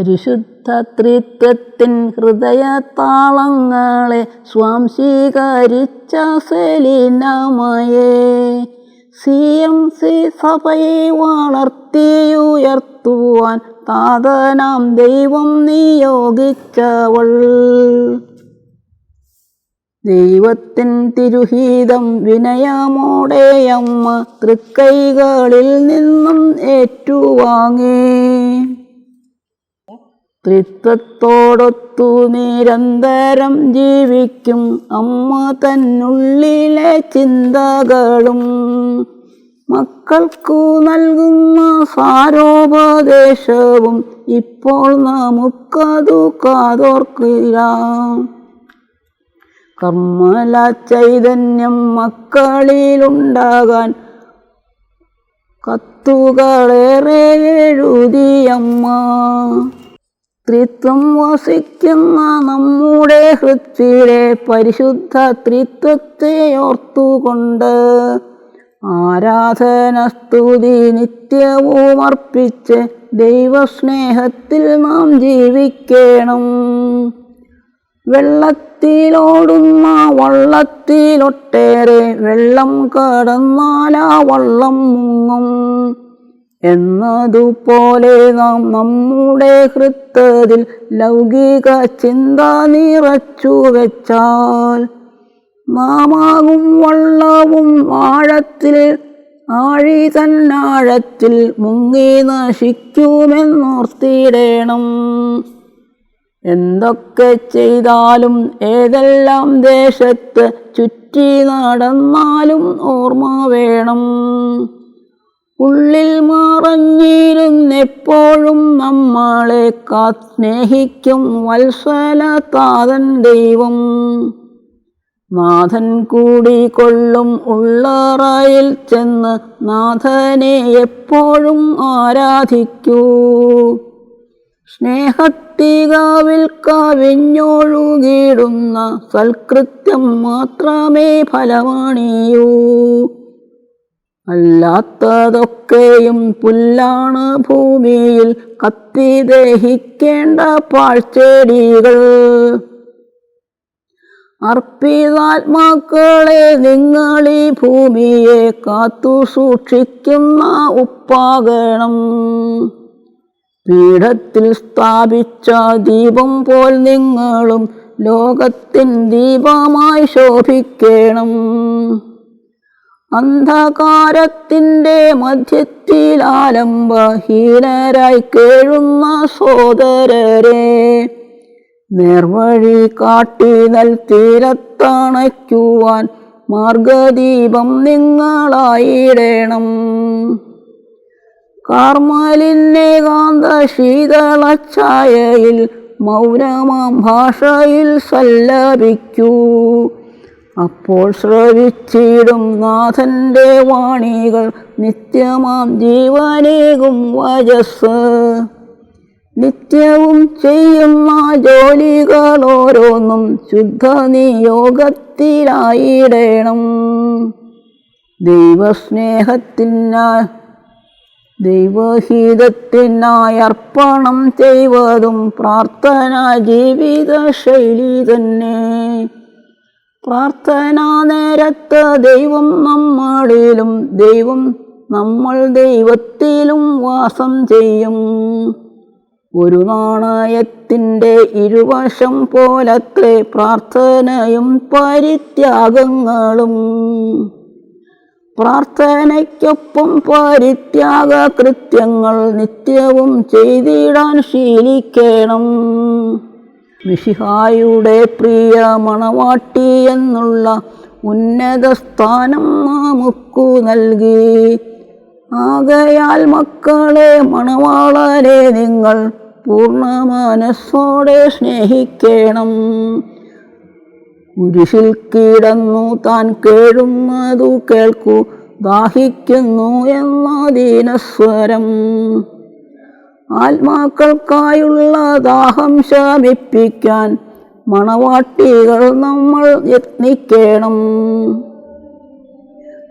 പരിശുദ്ധ ത്രിത്വത്തിൻ ഹൃദയതാളങ്ങളെ സ്വാംശീകരിച്ച സെലീനാമയെ സി എം സി സഭയെ വളർത്തിയുയർത്തുവാൻ താതനാം ദൈവം നിയോഗിച്ചവൾ. ദൈവത്തിൻ തിരുഹീതം വിനയമോടെ അമ്മ തൃക്കൈകളിൽ നിന്നും ഏറ്റുവാങ്ങി. ത്രിത്വത്തോടൊത്തു നിരന്തരം ജീവിക്കും അമ്മ തന്നുള്ളിലെ ചിന്തകളും. മക്കൾക്കു നൽകുന്ന സാരോപദേശവും ഇപ്പോൾ നമുക്കതു കാതോർക്കില്ല. കർമ്മല ചൈതന്യം മക്കളിലുണ്ടാകാൻ കത്തുകളേറെ എഴുതിയമ്മ. ത്രിത്വം വസിക്കുന്ന നമ്മുടെ ഹൃത്തിലെ പരിശുദ്ധ ത്രിത്വത്തെ ഓർത്തുകൊണ്ട് ആരാധന സ്തുതി നിത്യവും അർപ്പിച്ച് ദൈവസ്നേഹത്തിൽ നാം ജീവിക്കണം. വെള്ളത്തിലോടുന്ന വള്ളത്തിലൊട്ടേറെ വെള്ളം കടന്നാലാ വള്ളം മുങ്ങും. എന്നതുപോലെ നാം നമ്മുടെ ഹൃത്തതിൽ ലൗകിക ചിന്ത നിറച്ചു വെച്ചാൽ നാമാകും വള്ളവും ആഴത്തിൽ ആഴി തന്നാഴത്തിൽ മുങ്ങി നശിക്കുമെന്നോർത്തിടേണം. എന്തൊക്കെ ചെയ്താലും ഏതെല്ലാം ദേശത്ത് ചുറ്റി നടന്നാലും ഓർമ്മ വേണം. ഉള്ളിൽ മറഞ്ഞിരുന്നെപ്പോഴും നമ്മളെ കാ സ്നേഹിക്കും വത്സല താതൻ ദൈവം. നാഥൻ കൂടി കൊള്ളും ഉള്ളറയിൽ ചെന്ന് നാഥനെ എപ്പോഴും ആരാധിക്കൂ. സ്നേഹത്തികാവിൽ കവിഞ്ഞൊഴുകിടുന്ന സൽകൃത്യം മാത്രമേ ഫലമണിയൂ. അല്ലാത്തതൊക്കെയും പുല്ലാണ് ഭൂമിയിൽ കത്തി ദഹിക്കേണ്ട പാഴ്ചെടികൾ. അർപ്പിതാത്മാക്കളെ നിങ്ങളീ ഭൂമിയെ കാത്തു സൂക്ഷിക്കുന്ന ഉപ്പാകണം. പീഠത്തിൽ സ്ഥാപിച്ച ദീപം പോൽ നിങ്ങളും ലോകത്തിൻ ദീപമായി ശോഭിക്കണം. അന്ധകാരത്തിന്റെ മധ്യത്തിൽ ആലംബഹീനരായി കേഴുന്ന സോദരരെ നേർവഴി കാട്ടി നൽ തീരത്തണയ്ക്കുവാൻ മാർഗദീപം നിങ്ങളായിടേണം. നിങ്ങളായിടണം കാർമലിന്നേകാന്ത ശീതളച്ഛായയിൽ മൗനമാം ഭാഷയിൽ സല്ലപിക്കൂ. അപ്പോൾ ശ്രവിച്ചിടും നാഥന്റെ വാണികൾ നിത്യമാം ജീവനേകും വജസ്. നിത്യവും ചെയ്യുന്ന ജോലികൾ ഓരോന്നും ശുദ്ധ നിയോഗത്തിലായിടണം ദൈവസ്നേഹത്തിനാൽ ദൈവഹിതത്തിനായി അർപ്പണം ചെയ്വതും പ്രാർത്ഥന ജീവിത ശൈലി തന്നെ. പ്രാർത്ഥനാ നേരത്ത് ദൈവം നമ്മളിലും ദൈവം നമ്മൾ ദൈവത്തിലും വാസം ചെയ്യും. ഒരു നാണയത്തിന്റെ ഇരുവശം പോലത്തെ പ്രാർത്ഥനയും പരിത്യാഗങ്ങളും. പ്രാർത്ഥനയ്ക്കൊപ്പം പരിത്യാഗ കൃത്യങ്ങൾ നിത്യവും ചെയ്തിടാൻ ശീലിക്കണം. മിഷിഹായുടെ പ്രിയ മണവാട്ടി എന്നുള്ള ഉന്നത സ്ഥാനം നമുക്കു നൽകി. ആകയാൽ മക്കളെ മണവാളരെ നിങ്ങൾ പൂർണ മനസ്സോടെ സ്നേഹിക്കണം. കുരിശിൽ കിടന്നു താൻ കേഴുന്നതു കേൾക്കൂ. ദാഹിക്കുന്നു എന്ന ദീനസ്വരം ആത്മാക്കൾക്കായുള്ള ദാഹം ശമിപ്പിക്കാൻ മണവാട്ടികൾ നമ്മൾ യത്നിക്കണം.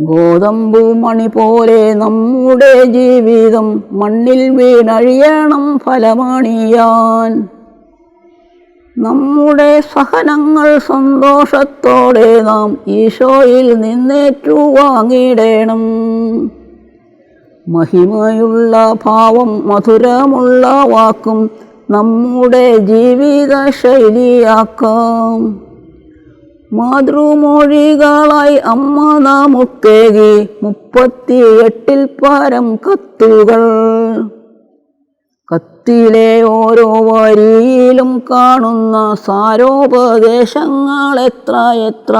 ഗോതമ്പു മണി പോലെ നമ്മുടെ ജീവിതം മണ്ണിൽ വീണഴിയണം ഫലമാണിയാൻ. നമ്മുടെ സഹനങ്ങൾ സന്തോഷത്തോടെ നാം ഈശോയിൽ നിന്നേറ്റു വാങ്ങിയിടണം മഹിമയുള്ള ഭാവം മധുരമുള്ള വാക്കും നമ്മുടെ ജീവിത ശൈലിയാക്കാം മാതൃമൊഴികളായി അമ്മ നമുക്കേകി മുപ്പത്തിയെട്ടിൽ പരം കത്തുകൾ. കത്തിലെ ഓരോ വരിയിലും കാണുന്ന സാരോപദേശങ്ങൾ എത്ര എത്ര.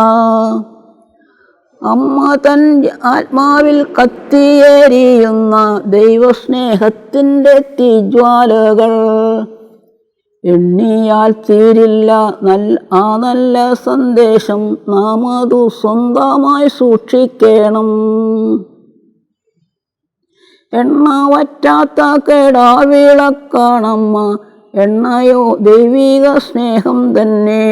അമ്മ തൻ ആത്മാവിൽ കത്തിയേരിയുന്ന ദൈവസ്നേഹത്തിന്റെ തീജ്വാലകൾ. എണ്ണിയാൽ തീരില്ല നല്ല ആ നല്ല സന്ദേശം നാം അതു സ്വന്തമായി സൂക്ഷിക്കണം. എണ്ണ വറ്റാത്ത കേടാവിളക്കാണമ്മ എണ്ണയോ ദൈവിക സ്നേഹം തന്നെ.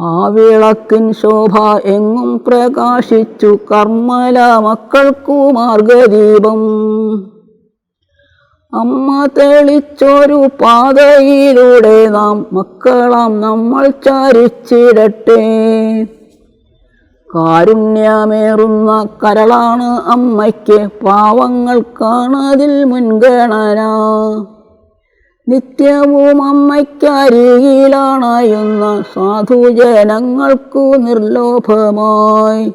ആ വിളക്കിൻ ശോഭ എങ്ങും പ്രകാശിച്ചു കർമ്മല മക്കൾക്കു മാർഗദീപം. അമ്മ തെളിച്ചൊരു പാതയിലൂടെ നാം മക്കളാം നമ്മൾ ചരിച്ചിടട്ടെ. കാരുണ്യമേറുന്ന കരളാണ് അമ്മയ്ക്ക് പാവങ്ങൾക്കാണതിൽ മുൻഗണന. നിത്യവും അമ്മയ്ക്കരികിലാണയുന്ന സാധുജനങ്ങൾക്കു നിർലോഭമായി.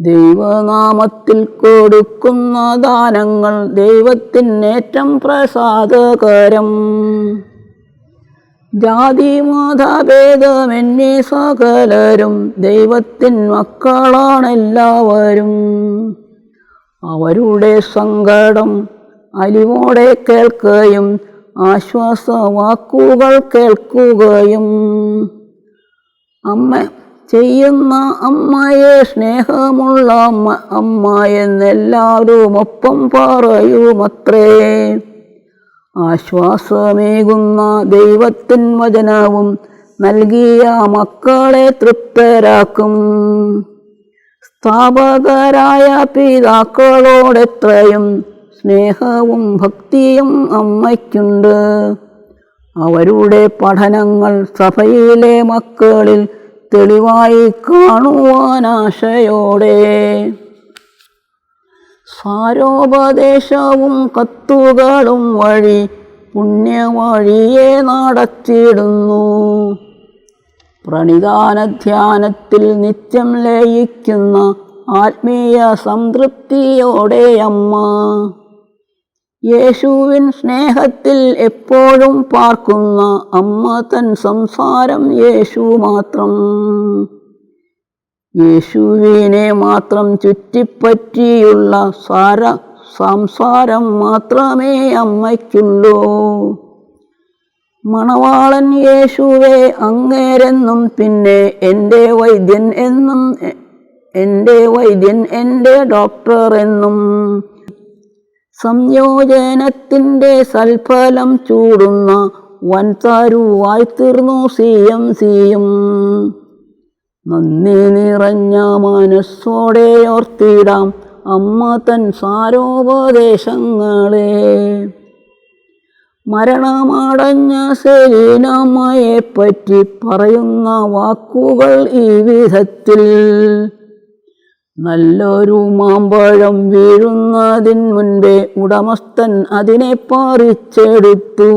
ദൈവനാമത്തിൽ കൊടുക്കുന്ന ദാനങ്ങൾ ദൈവത്തിനേറ്റം പ്രസാദകരം. ജാതി മതഭേദമെന്നീ സകലരും ദൈവത്തിൻ മക്കളാണെല്ലാവരും. അവരുടെ സങ്കടം അലിവോടെ കേൾക്കുകയും ആശ്വാസവാക്കുകൾ കേൾക്കുകയും അമ്മ ചെയ്യുന്ന അമ്മയെ സ്നേഹമുള്ള അമ്മ അമ്മ എന്നെല്ലാവരും ഒപ്പം പറയുമത്രേ. ആശ്വാസമേകുന്ന ദൈവത്തിൻ വചനവും നൽകിയ മക്കളെ തൃപ്തരാക്കും. സ്ഥാപകരായ പിതാക്കളോടെത്രയും സ്നേഹവും ഭക്തിയും അമ്മയ്ക്കുണ്ട്. അവരുടെ പഠനങ്ങൾ സഭയിലെ മക്കളിൽ തെളിവായി കാണുവാനാശയോടെ. സാരോപദേശവും കത്തുകളും വഴി പുണ്യവഴിയെ നടത്തിയിടുന്നു. പ്രണിധാനധ്യാനത്തിൽ നിത്യം ലയിക്കുന്ന ആത്മീയ സംതൃപ്തിയോടെ അമ്മ യേശുവിൻ സ്നേഹത്തിൽ എപ്പോഴും പാർക്കുന്ന അമ്മ തൻ സംസാരം യേശു മാത്രം. യേശുവിനെ മാത്രം ചുറ്റിപ്പറ്റിയുള്ള സാര സംസാരം മാത്രമേ അമ്മയ്ക്കുള്ളൂ. മണവാളൻ യേശുവെ അങ്ങേരെന്നും പിന്നെ എന്റെ വൈദ്യൻ എന്നും എന്റെ വൈദ്യൻ എന്റെ ഡോക്ടർ എന്നും സംയോജനത്തിന്റെ സൽഫലം ചൂടുന്ന വൻതരുവായി തീർന്നു സിയം സിയും. നന്ദി നിറഞ്ഞ മനസ്സോടെ ഓർത്തിടാം അമ്മ തൻ സാരോപദേശങ്ങളെ. മരണമടഞ്ഞ സെലീനാമ്മയെ പറ്റി പറയുന്ന വാക്കുകൾ ഈ വിധത്തിൽ. നല്ലൊരു മാമ്പഴം വീഴുന്നതിൻ മുൻപേ ഉടമസ്ഥൻ അതിനെ പറിച്ചെടുത്തു.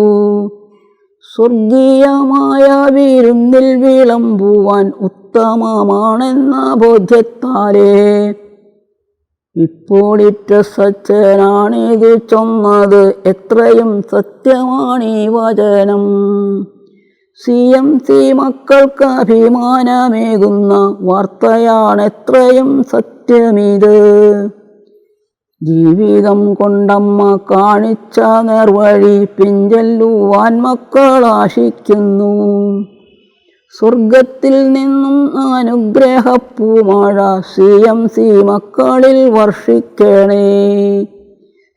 സ്വർഗീയമായ വിരുന്നിൽ വിളമ്പുവാൻ ഉത്തമമാണെന്ന ബോധ്യത്താലേ. ഇപ്പോളിറ്റ സച്ചനാണിത് ചൊന്നത്. എത്രയും സത്യമാണീ വചനം. സി എം സി മക്കൾക്ക് അഭിമാനമേകുന്ന വാർത്തയാണെത്രയും സത്യമിത്. ജീവിതം കൊണ്ടമ്മ കാണിച്ച നേർവഴി പിഞ്ചല്ലുവാൻ മക്കൾ ആശിക്കുന്നു. സ്വർഗത്തിൽ നിന്നും അനുഗ്രഹപ്പൂമഴ സി എം സി മക്കളിൽ വർഷിക്കണേ.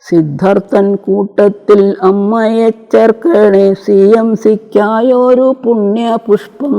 സിദ്ധാർത്ഥൻ കൂട്ടത്തിൽ അമ്മയെ ചേർക്കണേ സി എം സിക്കായൊരു പുണ്യപുഷ്പം.